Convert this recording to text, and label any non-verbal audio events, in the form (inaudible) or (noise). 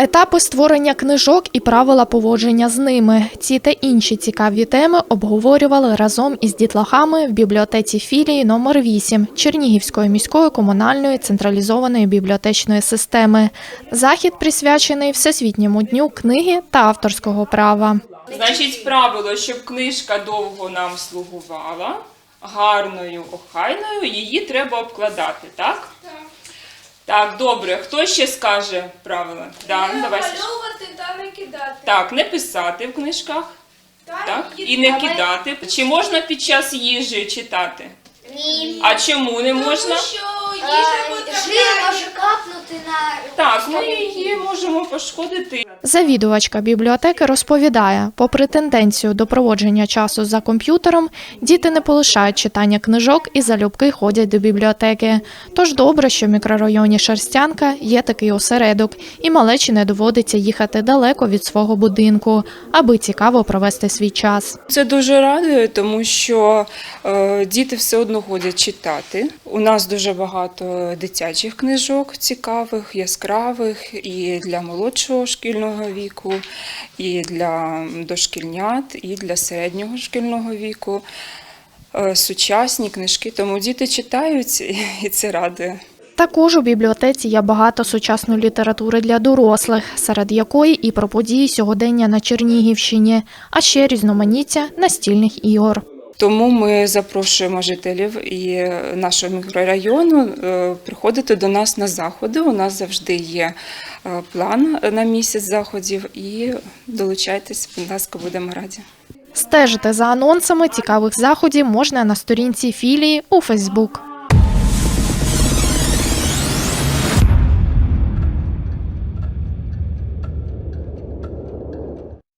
Етапи створення книжок і правила поводження з ними. Ці та інші цікаві теми обговорювали разом із дітлахами в бібліотеці філії номер 8 Чернігівської міської комунальної централізованої бібліотечної системи. Захід присвячений Всесвітньому дню книги та авторського права. Значить, правило, щоб книжка довго нам слугувала, гарною, охайною, її треба обкладати, так? Так. Добре. Хто ще скаже правила? Да, Не давай. Малювати та не кидати. Так, не писати в книжках, так? і І не кидати. Чи можна під час їжі читати? Ні. А чому не можна? Тому що Так, ми її можемо пошкодити. Завідувачка бібліотеки розповідає, попри тенденцію до проводження часу за комп'ютером, діти не полишають читання книжок і залюбки ходять до бібліотеки. Тож добре, що в мікрорайоні Шерстянка є такий осередок, і малечі не доводиться їхати далеко від свого будинку, аби цікаво провести свій час. Це дуже радує, тому що е, діти все одно ходять читати. У нас дуже багато дитячих книжок цікавих, яскравих і для молодшого шкільного віку, і для дошкільнят, і для середнього шкільного віку. Е, Сучасні книжки, тому діти читають, (laughs) і це радує. Також у бібліотеці є багато сучасної літератури для дорослих, серед якої і про події сьогодення на Чернігівщині, а ще різноманіття настільних ігор. Тому ми запрошуємо жителів і нашого мікрорайону е, приходити до нас на заходи. У нас завжди є е, план на місяць заходів. І долучайтесь, будь ласка, будемо раді. Стежити за анонсами цікавих заходів можна на сторінці філії у Фейсбук.